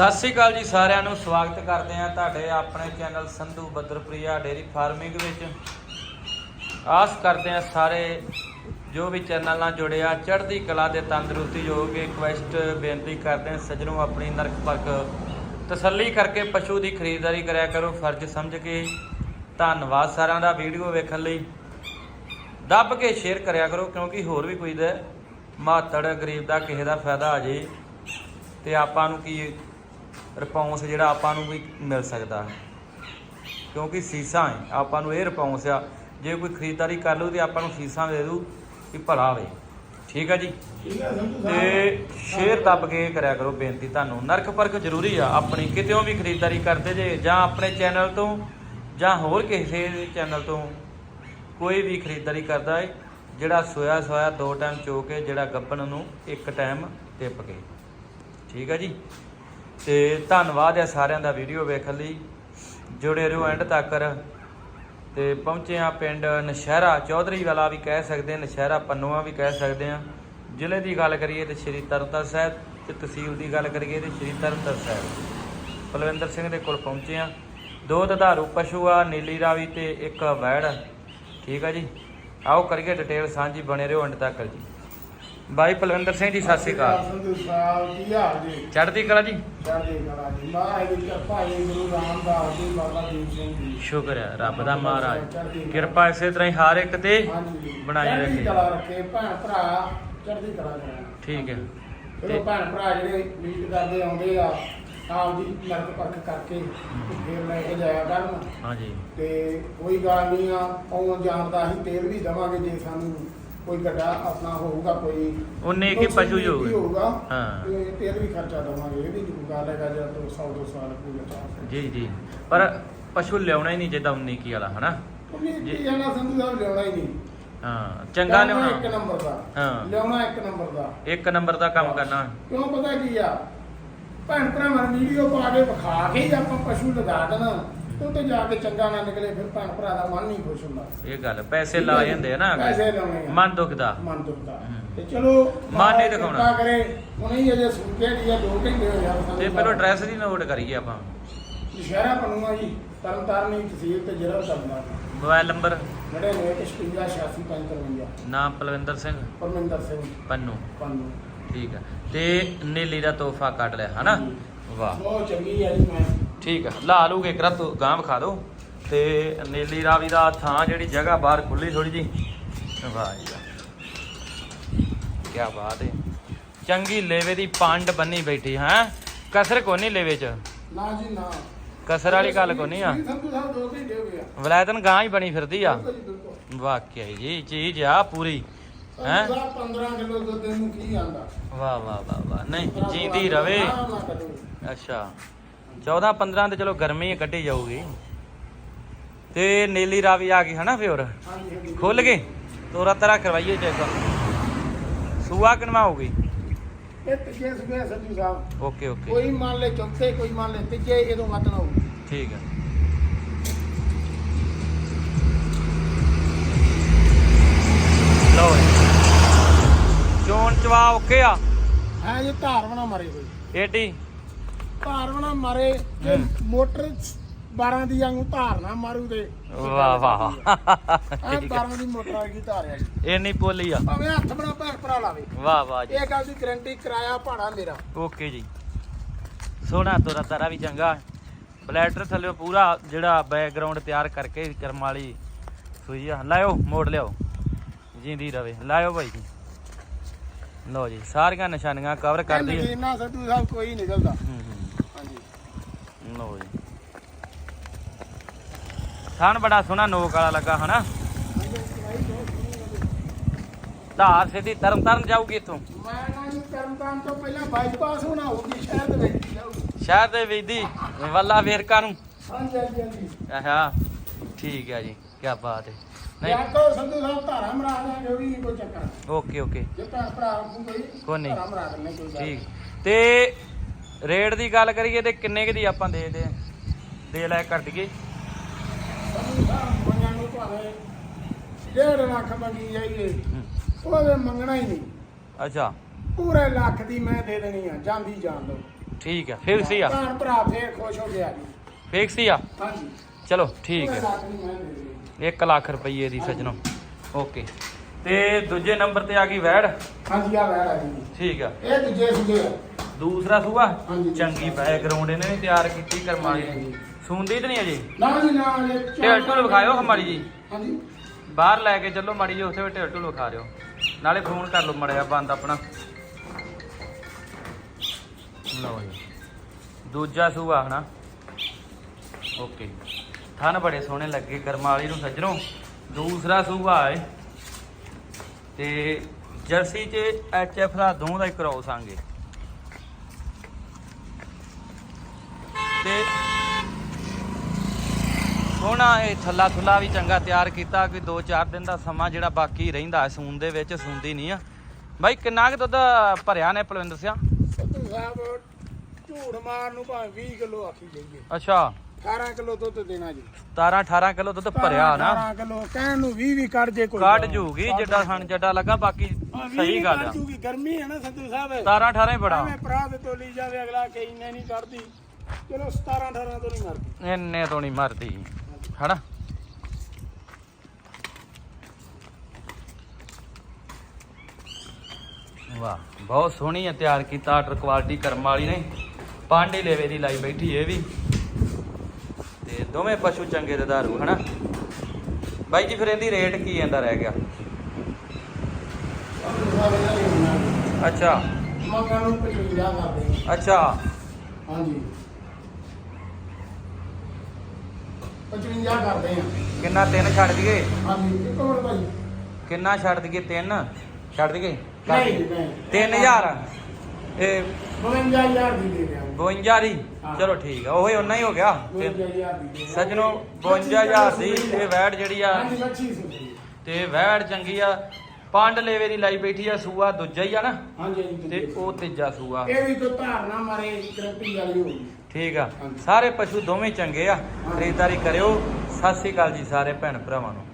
ਸਤਿ ਸ੍ਰੀ ਅਕਾਲ ਜੀ ਸਾਰਿਆਂ ਨੂੰ, ਸਵਾਗਤ ਕਰਦੇ ਹਾਂ ਤੁਹਾਡੇ ਆਪਣੇ ਚੈਨਲ ਸੰਧੂ ਬੱਦਰਪ੍ਰਿਆ ਡੇਰੀ ਫਾਰਮਿੰਗ ਵਿੱਚ। ਆਸ ਕਰਦੇ ਹਾਂ ਸਾਰੇ ਜੋ ਵੀ ਚੈਨਲ ਨਾਲ ਜੁੜੇ ਆ, ਚੜ੍ਹਦੀ ਕਲਾ ਦੇ ਤੰਦਰੁਸਤੀ ਯੋਗ ਕੇ ਰਿਕਵੈਸਟ ਬੇਨਤੀ ਕਰਦੇ ਹਾਂ, ਸੱਜਣੋ ਆਪਣੀ ਨਰਕ ਪਰਖ ਤਸੱਲੀ ਕਰਕੇ ਪਸ਼ੂ ਦੀ ਖਰੀਦਦਾਰੀ ਕਰਿਆ ਕਰੋ, ਫਰਜ਼ ਸਮਝ ਕੇ। ਧੰਨਵਾਦ ਸਾਰਿਆਂ ਦਾ ਵੀਡੀਓ ਵੇਖਣ ਲਈ। ਦੱਬ ਕੇ ਸ਼ੇਅਰ ਕਰਿਆ ਕਰੋ, ਕਿਉਂਕਿ ਹੋਰ ਵੀ ਕੋਈ ਦਾ ਮਾਤੜ ਗਰੀਬ ਦਾ ਕਿਸੇ ਦਾ ਫਾਇਦਾ ਆ ਜੇ। ਤੇ ਆਪਾਂ ਨੂੰ ਕੀ ਰਿਸਪੌਂਸ ਜਿਹੜਾ ਆਪਾਂ ਨੂੰ ਵੀ ਮਿਲ ਸਕਦਾ ਕਿਉਂਕਿ ਸੀਸਾਂ ਹੈ, ਆਪਾਂ ਨੂੰ ਇਹ ਰਿਸਪੌਂਸ ਆ, ਜੇ ਕੋਈ ਖਰੀਦਦਾਰੀ ਕਰ ਲੂ ਤੇ ਆਪਾਂ ਨੂੰ ਸੀਸਾਂ ਦੇ ਦੂ ਕਿ ਭਲਾ ਵੇ ਠੀਕ ਆ ਜੀ? ਤੇ ਸ਼ੇਅਰ ਦੱਬ ਕੇ ਕਰਿਆ ਕਰੋ, ਬੇਨਤੀ ਤੁਹਾਨੂੰ। ਨਰਕ ਪਰਖ ਜ਼ਰੂਰੀ ਆ, ਆਪਣੀ ਕਿਤੇੋਂ ਵੀ ਖਰੀਦਦਾਰੀ ਕਰਦੇ ਜੇ, ਜਾਂ ਆਪਣੇ ਚੈਨਲ ਤੋਂ, ਜਾਂ ਹੋਰ ਕਿਸੇ ਚੈਨਲ ਤੋਂ ਕੋਈ ਵੀ ਖਰੀਦਦਾਰੀ ਕਰਦਾ ਹੈ ਜਿਹੜਾ ਸੋਇਆ ਸੋਇਆ ਦੋ ਟਾਈਮ ਚੋ ਕੇ, ਜਿਹੜਾ ਗੱਬਣ ਨੂੰ ਇੱਕ ਟਾਈਮ ਟਿਪ ਕੇ। ਠੀਕ ਆ ਜੀ? ਤੇ ਧੰਨਵਾਦ ਹੈ ਸਾਰਿਆਂ ਦਾ ਵੀਡੀਓ ਵੇਖਣ ਲਈ। ਜੁੜੇ ਰਹੋ ਐਂਡ ਤੱਕ। ਤੇ ਪਹੁੰਚੇ ਆ ਪਿੰਡ ਨਸ਼ਹਿਰਾ। ਚੌਧਰੀ ਵਾਲਾ ਵੀ ਕਹਿ ਸਕਦੇ ਹਾਂ ਨਸ਼ਹਿਰਾ ਪੰਨੂਆ ਵੀ ਕਹਿ ਸਕਦੇ ਆ। ਜ਼ਿਲ੍ਹੇ ਦੀ ਗੱਲ ਕਰੀਏ ਤੇ ਸ਼੍ਰੀ ਤਰਨਤਾਰਨ ਸਾਹਿਬ ਤੇ ਤਹਿਸੀਲ ਦੀ ਗੱਲ ਕਰੀਏ ਤੇ ਸ਼੍ਰੀ ਤਰਨਤਾਰਨ ਸਾਹਿਬ। ਬਲਵਿੰਦਰ ਸਿੰਘ ਦੇ ਕੋਲ ਪਹੁੰਚੇ ਆ ਦੋ ਧਾਰੂ ਪਸ਼ੂ ਆ, ਨੀਲੀ ਰਾਵੀ ਤੇ ਇੱਕ ਵੈੜ। ਠੀਕ ਆ ਜੀ? ਆਓ ਕਰੀਏ ਡਿਟੇਲ ਸਾਂਝੀ ਬਣੇ ਰਹੋ ਅੰਤ ਤੱਕ ਜੀ। ਬਾਈ ਪਲਵਿੰਦਰ ਸਿੰਘ ਜੀ ਸਤਿ ਸ਼੍ਰੀ ਅਕਾਲ। ਸੰਧੂ ਸਾਹਿਬ ਕੀ ਹਾਲ ਜੀ ਚੜ੍ਹਦੀ ਕਲਾ ਜੀ? ਚੜ੍ਹਦੀ ਕਲਾ ਜੀ ਮਹਾਰਾਜ ਦੀ ਕਿਰਪਾ ਹੈ ਗੁਰੂ ਰਾਮਦਾਸ ਜੀ ਬਾਬਾ ਦੀਪ ਸਿੰਘ ਜੀ ਸ਼ੁਕਰ ਹੈ ਰੱਬ ਦਾ ਮਹਾਰਾਜ। ਕਿਰਪਾ ਇਸੇ ਤਰ੍ਹਾਂ ਹੀ ਹਰ ਇੱਕ ਤੇ ਹਾਂਜੀ ਬਣਾਈ ਚੜ੍ਹਦੀ ਰੱਖੇ। ਕਲਾ ਰੱਖੇ ਭੈਣ ਭਰਾ ਚੜ੍ਹਦੀ ਕਲਾ ਕਰਾਂ। ਠੀਕ ਹੈ। ਜਦੋਂ ਭੈਣ ਭਰਾ ਜਿਹੜੇ ਮੀਟ ਕਰਦੇ ਆਉਂਦੇ ਆ ਆਪ ਦੀ ਨਰਕ ਪਰਖ ਕਰਕੇ ਤੇ ਫਿਰ ਲੈ ਕੇ ਜਾਇਆ ਕਰਨ। ਹਾਂਜੀ। ਤੇ ਕੋਈ ਗੱਲ ਨਹੀਂ ਆ ਆਉਣ ਜਾਣ ਦਾ ਅਸੀਂ ਤੇਲ ਵੀ ਦਵਾਂਗੇ ਜੇ ਸਾਨੂੰ ਕੋਈ ਗੱਡਾ ਆਪਣਾ ਹੋਊਗਾ ਕੋਈ ਉਨੇ ਕੀ ਪਸ਼ੂ ਜੋ ਹੋਊਗਾ। ਹਾਂ। ਤੇ ਤੇਲ ਵੀ ਖਰਚਾ ਦਵਾਂਗੇ ਇਹ ਵੀ ਨਹੀਂ ਕੋਈ ਗੱਲ ਹੈਗਾ ਜਦ ਤੋਂ 100 200 ਰੁਪਏ ਚਾਹ ਜੀ ਜੀ। ਪਰ ਪਸ਼ੂ ਲਿਆਉਣਾ ਹੀ ਨਹੀਂ ਜਿੱਦਾਂ 19 ਕੀ ਵਾਲਾ ਹਨਾ? ਉਹਨੇ ਜੀ। ਜਾਣਾ ਸੰਧੂ ਸਾਹਿਬ ਲਿਆਉਣਾ ਹੀ ਨਹੀਂ। ਹਾਂ ਚੰਗਾ ਲਿਆਉਣਾ ਇੱਕ ਲਿਆਉਣਾ ਨੰਬਰ ਦਾ। ਹਾਂ। ਲਿਆਉਣਾ ਇੱਕ ਨੰਬਰ ਦਾ। ਇੱਕ ਨੰਬਰ ਦਾ ਕੰਮ ਕਰਨਾ। ਕਿਉਂ ਪਤਾ ਕੀ ਆ? ਭੈਣ ਭਰਾਵਾਂ ਵੀਡੀਓ ਪਾ ਕੇ ਵਿਖਾ ਕੇ ਹੀ ਆਪਾਂ ਪਸ਼ੂ ਲਗਾ ਦੇਣਾ। ਤੇ ਉੱਤੇ ਜਾ ਕੇ ਚੰਗਾ ਨਾ ਨਿਕਲੇ ਫਿਰ ਭੈਣ ਭਰਾ ਦਾ ਮਨ ਨਹੀਂ ਖੁਸ਼ ਹੁੰਦਾ। ਇਹ ਗੱਲ ਪੈਸੇ ਲਾ ਜਾਂਦੇ ਆ ਨਾ ਪੈਸੇ ਲਾਉਣੇ ਆ। ਮਨ ਦੁਖਦਾ ਮਨ ਦੁਖਦਾ। ਤੇ ਚਲੋ ਮਨ ਨਹੀਂ ਕਿਰਪਾ ਦਿਖਾਉਣਾ। ਕਰੇ। ਹੁਣੇ ਹੀ ਅਜੇ ਸੁਣ ਕੇ ਦੀ ਆ ਦੋ ਘੰਟੇ ਹੋਏ ਆ। ਤੇ ਪਹਿਲਾਂ ਐਡਰੈਸ ਦੀ ਨੋਟ ਕਰੀਏ ਆਪਾਂ। ਸ਼ਹਿਰਾ ਬਣੂਗਾ ਜੀ। ਤਰਨ ਤਾਰਨੀ ਤਹਿਸੀਲ ਤੇ ਜ਼ਿਲ੍ਹਾ ਕਰਨਾ ਮੋਬਾਈਲ ਨੰਬਰ? ਜਿਹੜੇ ਨੇ 56 86 55 ਨਾਮ ਪਲਵਿੰਦਰ ਸਿੰਘ। ਪਰਮਿੰਦਰ ਸਿੰਘ। ਪੰਨੂ। ਪੰਨੂ। ਠੀਕ ਹੈ। ਤੇ ਨੀਲੀ ਦਾ ਤੋਹਫਾ ਕੱਢ ਲਿਆ ਹਨਾ। ਵਾਹ। ਬਹੁਤ ਚੰਗੀ ਹੈ ਜੀ ਮੈਂ ਠੀਕ ਹੈ ਲਾ ਲੂਗੇ ਕਰਾ ਤੂੰ ਗਾਂ ਵਿਖਾ ਦਿਓ। ਤੇ ਨੀਲੀ ਰਾਵੀ ਦਾ ਥਾਂ ਜਿਹੜੀ ਜਗ੍ਹਾ ਬਾਹਰ ਖੁੱਲੀ ਥੋੜੀ ਜੀ ਵਾਹ ਜੀ ਕੀ ਬਾਤ ਹੈ ਚੰਗੀ ਲੇਵੇ ਦੀ ਪੰਡ ਬੰਨੀ ਬੈਠੀ ਹੈ? ਕਸਰ ਕੋ ਨਹੀਂ ਲੇਵੇ ਚ? ਨਾ ਜੀ ਨਾ। ਕਸਰ ਵਾਲੀ ਗੱਲ ਕੋ ਨਹੀਂ ਆ ਆ। ਵਲੈਤਨ ਗਾਂ ਹੀ ਬਣੀ ਫਿਰਦੀ ਆ। ਵਾਕਿਆ ਜੀ ਚੀਜ਼ ਆ ਪੂਰੀ। ਹੈਂ? ਸੰਧੂ ਸਾਹਿਬ 15 ਕਿਲੋ ਦੁੱਧ ਨੂੰ ਕੀ ਆਂਦਾ? ਵਾਹ ਵਾਹ ਵਾਹ ਵਾਹ। ਨਹੀਂ ਜੀਂਦੀ ਰਵੇ। ਅੱਛਾ। 14 15 ਤੇ ਚਲੋ ਗਰਮੀ ਕੱਢੀ ਜਾਊਗੀ। ਤੇ ਨੀਲੀ ਰਾਵੀ ਆ ਗਈ ਹਨਾ ਹਾਂਜੀ ਖੁੱਲ ਗਏ ਤੋਰਾ ਤਰਾ ਕਰਵਾਈਏ ਚੈੱਕ ਸੂਆ ਕਿਨਵਾ ਹੋਊਗੀ ਇਹ ਤੀਜੇ ਸੁਗੇ ਸੰਧੂ ਸਾਹਿਬ। Okay okay. ਕੋਈ ਮੰਨ ਲੈ ਚੌਥੇ ਕੋਈ ਮੰਨ ਲੈ ਤੀਜੇ ਇਹਦੋਂ ਵੱਧ ਨਾ ਹੋਊ ਠੀਕ ਹੈ ਲਓ। ਚੋਣ ਚਵਾ ਓਕੇ ਆ। ਹੈ ਜੇ ਧਾਰਵਣਾ ਮਾਰੇ ਕੋਈ। ਏਡੀ। ਧਾਰਵਣਾ ਮਾਰੇ। ਮੋਟਰ 12 ਦੀ ਵਾਂਗੂ ਧਾਰਨਾ ਮਾਰੂ ਤੇ। ਵਾਹ ਵਾਹ ਆ। 12 ਦੀ ਮੋਟਰ ਆ ਗਈ ਧਾਰਿਆ ਜੀ। ਇੰਨੀ ਪੋਲੀ ਆ। ਭਾਵੇਂ ਹੱਥ ਬਣਾ ਭੈਣ ਭਰਾ ਲਾਵੇ। ਵਾਹ ਵਾਹ ਜੀ। ਇਹ ਗੱਲ ਦੀ ਗਰੰਟੀ ਕਰਾਇਆ ਭਾੜਾ ਮੇਰਾ। ਓਕੇ ਜੀ। ਸੋਹਣਾ ਤੋਰਾ ਤਾਰਾ ਵੀ ਚੰਗਾ। ਬਲੈਟਰ ਥੱਲੇ ਪੂਰਾ ਜਿਹੜਾ ਬੈਕਗ੍ਰਾਉਂਡ ਤਿਆਰ ਕਰਕੇ ਕਰਮ ਵਾਲੀ ਸੂਈ ਆ। ਲਾਇਓ ਮੋੜ ਲਿਆਓ। ਜਿੰਦੀ ਰਵੇ। ਲਾਇਓ ਭਾਈ ਜੀ। ਲਓ ਜੀ ਸਾਰੀਆਂ ਨਿਸ਼ਾਨੀਆਂ ਕਵਰ ਕਰ ਦਈਏ। ਇਹਨਾਂ ਸੱਧੂ ਸਾਹਿਬ ਕੋਈ ਨਿਕਲਦਾ। ਲਓ ਜੀ। ਥਣ ਬੜਾ ਸੋਹਣਾ ਨੋਕ ਵਾਲਾ ਲੱਗਾ ਹਨਾ। ਧਾਰ ਸਿੱਧੀ ਤਰਨ ਤਰਨ ਜਾਊਗੀ ਇੱਥੋਂ। ਮੈਂ ਨਾ ਜੀ ਕਰਮਤਾਨ ਤੋਂ ਪਹਿਲਾਂ ਬਾਈਪਾਸ ਹੋਣਾ ਹੋਊਗੀ ਸ਼ਹਿਰ ਦੇ ਵਿੱਚ ਜਾਊਗੀ। ਸ਼ਹਿਰ ਦੇ ਵਿੱਚ ਦੀ ਵੱਲਾ ਵੇਰਕਾ ਨੂੰ। ਹਾਂਜੀ ਹਾਂਜੀ ਆਹਾ ਠੀਕ ਹੈ ਜੀ ਕੀ ਬਾਤ ਹੈ ਯਾਰ ਨਹੀਂ ਤੋਂ ਸੰਧੂ ਸਾਹਿਬ ਧਾਰਾ ਮਰਾ ਦਿਆਂਗੇ ਉਹ ਵੀ ਨਹੀਂ ਕੋਈ ਚੱਕਰ ਓਕੇ ਓਕੇ। ਜੇ ਭੈਣ ਭਰਾ ਨੂੰ ਕੋਈ ਕੋਈ ਨਹੀਂ। ਧਾਰਾ ਮਰਾ ਦਿੰਦੇ ਕੋਈ ਗੱਲ ਠੀਕ। ਤੇ ਰੇਟ ਦੀ ਗੱਲ ਕਰੀਏ ਤੇ ਕਿੰਨੇ ਕੁ ਦੀ ਆਪਾਂ ਦੇ ਦੇ ਦੇ ਲੈ ਕਰ ਦਈਏ ਸੰਧੂ ਸਾਹਿਬ ਮੰਗਾਂ ਨੂੰ ਭਾਵੇਂ ਡੇਢ ਲੱਖ ਮੰਗੀ ਜਾਈਏ ਹੂੰ। ਉਹਦੇ ਮੰਗਣਾ ਹੀ ਨਹੀਂ। ਅੱਛਾ। ਪੂਰੇ ਲੱਖ ਦੀ ਮੈਂ ਦੇ ਦੇਣੀ ਆ ਜਾਂਦੀ ਜਾਣ ਦੋ। ਠੀਕ ਆ ਆ? ਭੈਣ ਭਰਾ ਫੇਰ ਖੁਸ਼ ਹੋ ਗਿਆ ਜੀ। ਫਿਕਸ ਹੀ ਆ? ਹਾਂਜੀ। ਚਲੋ ਠੀਕ ਹੈ ਲੱਖ ਨਹੀਂ ਮੈਂ ਦੇ ਦੇਣੀ। 1 ਲੱਖ ਰੁਪਏ ਦੀ ਸੱਜਣੋ। ਓਕੇ। ਤੇ ਦੂਜੇ ਨੰਬਰ ਤੇ ਆ ਗਈ ਵੈੜ? ਹਾਂਜੀ ਆ ਵੈੜ ਆ ਜੀ। ਠੀਕ ਆ। ਇਹ ਦੂਜੇ ਸੁਦੇ ਆ ਦੂਸਰਾ ਸੂਆ? ਹਾਂਜੀ। ਚੰਗੀ ਬੈਕਗ੍ਰਾਉਂਡ ਇਹਨੇ ਵੀ ਤਿਆਰ ਕੀਤੀ ਕਰਮਾਲੀ। ਹਾਂਜੀ। ਸੁਣਦੀ ਤੇ ਨਹੀਂ ਅਜੇ? ਨਾ ਜੀ ਨਾ ਇਹ ਢੇਲ ਢੁਲ ਵਿਖਾਇਓ ਮਾੜੀ ਜੀ। ਹਾਂਜੀ। ਬਾਹਰ ਲੈ ਕੇ ਚੱਲੋ ਮਾੜੀ ਜੀ ਉੱਥੇ ਵੀ ਢੇਲ ਢੁਲ ਵਿਖਾ ਦਿਓ। ਨਾਲੇ ਫੋਨ ਕਰ ਲਓ ਮੜਿਆ ਬੰਦ ਆਪਣਾ। ਲਓ ਜੀ। ਦੂਜਾ ਸੂਆ ਹਨਾ? ਓਕੇ। ਥਣ ਬੜੇ ਸੋਹਣੇ ਲੱਗੇ ਕਰਮਾਂ ਵਾਲੀ ਨੂੰ ਸੱਜਣੋ। ਦੂਸਰਾ ਸੂਆ ਹੈ ਤੇ ਜਰਸੀ ਚ ਐਚ ਐਫ ਦਾ ਦੋਵਾਂ ਦਾ ਹੀ ਕ੍ਰੋਸ ਆਂਗੇ ਸੋਹਣਾ ਇਹ ਥੱਲਾ ਥੁੱਲਾ ਵੀ ਚੰਗਾ ਤਿਆਰ ਕੀਤਾ ਕੋਈ 2-4 ਦਿਨ ਦਾ ਸਮਾਂ ਜਿਹੜਾ ਬਾਕੀ ਰਹਿੰਦਾ ਸੂਣ ਦੇ ਵਿੱਚ ਸੂੰਦੀ ਨਹੀਂ ਆ। ਬਾਈ ਕਿੰਨਾ ਕੁ ਦੁੱਧ ਭਰਿਆ ਨੇ ਪਲਵਿੰਦਰ ਸਿਆ? ਸਿੱਧੂ ਸਾਹਿਬ ਝੂੜ ਮਾਰ ਨੂੰ ਭਾਵੇਂ 20 ਕਿਲੋ ਆਖੀ ਜਾਈਏ। ਅੱਛਾ। 18 ਕਿਲੋ ਦੁੱਧ ਦੇਣਾ ਜੀ। 17-18 ਕਿਲੋ ਦੁੱਧ ਭਰਿਆ ਨਾ। 18 ਕਿਲੋ ਕਹਿਣ ਨੂੰ 20 ਵੀ ਕੱਢ ਜੇ ਕੋਈ ਕੱਢ ਜੂਗੀ ਜਿੱਡਾ ਸਣ ਜੱਡਾ ਲੱਗਾ ਬਾਕੀ ਸਹੀ ਗੱਲ ਆ। ਜੂਗੀ ਗਰਮੀ ਹੈ ਨਾ ਸੰਧੂ ਸਾਹਿਬ। 17-18 ਹੀ ਬੜਾ। ਐਵੇਂ ਭਰਾ ਦੇ ਤੋਲੀ ਜਾਵੇ ਅਗਲਾ ਕਿ ਇੰਨੇ ਨਹੀਂ ਕਰਦੀ ਚਲੋ 17 18 ਤੋਂ ਨਹੀਂ ਮਰਦੀ। ਇੰਨੇ ਤੋਂ ਨਹੀਂ ਮਰਦੀ। ਹਨਾ ਵਾਹ ਬਹੁਤ ਸੋਹਣੀ ਹੈ ਤਿਆਰ ਕੀਤਾ ਆਰਡਰ ਕੁਆਲਿਟੀ ਕਰਮ ਵਾਲੀ ਨੇ। ਪਾਂਡੇ ਲੇਵੇ ਦੀ ਲਾਈ ਬੈਠੀ ਇਹ ਵੀ। ਤੇ ਦੋਵੇਂ ਪਸ਼ੂ ਚੰਗੇ ਧਾਰੂ ਹਨਾ? ਬਾਈ ਜੀ ਫਿਰ ਇਹਦੀ ਰੇਟ ਕੀ ਜਾਂਦਾ ਰਹਿ ਗਿਆ? ਅੱਛਾ। ਮਗਰ ਨੂੰ 55 ਕਰਦੇ। ਅੱਛਾ। ਹਾਂਜੀ। 55 ਕਰਦੇ ਆ। ਕਿੰਨਾ ਤਿੰਨ ਛੱਡ ਦਈਏ? ਹਾਂਜੀ ਇੱਕ ਹੋਰ ਭਾਈ। ਕਿੰਨਾ ਛੱਡ ਦਈਏ ਤਿੰਨ? ਛੱਡ ਦਈਏ? ਨਹੀਂ ਨਹੀਂ। 3000 ਇਹ 52000 ਦੀ ਦੇ ਦਿਆਂ 52 ਦੀ? ਹਾਂ। ਚਲੋ ਠੀਕ ਆ ਉਹੀ ਉਨਾ ਹੀ ਹੋ ਗਿਆ। ਤੇ 52000 ਦੀ ਦੇ ਦਿਆਂ। ਸੱਜਣੋ 52000 ਦੀ ਇਹ ਵੈੜ ਜਿਹੜੀ ਆ ਹਾਂਜੀ ਤੇ ਵੈੜ ਚੰਗੀ ਆ। ਪੰਡ ਲੇਵੇ ਦੀ ਲਾਈ ਬੈਠੀ ਆ ਸੂਆ ਦੂਜਾ ਹੀ ਆ ਨਾ। ਹਾਂਜੀ ਹਾਂਜੀ ਤੇ ਉਹ ਤੀਜਾ ਸੂਆ। ਇਹ ਵੀ ਕੋਈ ਧਾਰਨਾ ਮਾਰੇ ਗਰੰਟੀ ਵਾਲੀ ਹੋਊਗੀ ਠੀਕ ਆ। ਸਾਰੇ ਪਸ਼ੂ ਦੋਵੇਂ ਚੰਗੇ ਆ। ਖਰੀਦਦਾਰੀ ਕਰਿਓ। ਸਤਿ ਸ੍ਰੀ ਅਕਾਲ ਜੀ ਸਾਰੇ ਭੈਣ ਭਰਾਵਾਂ ਨੂੰ।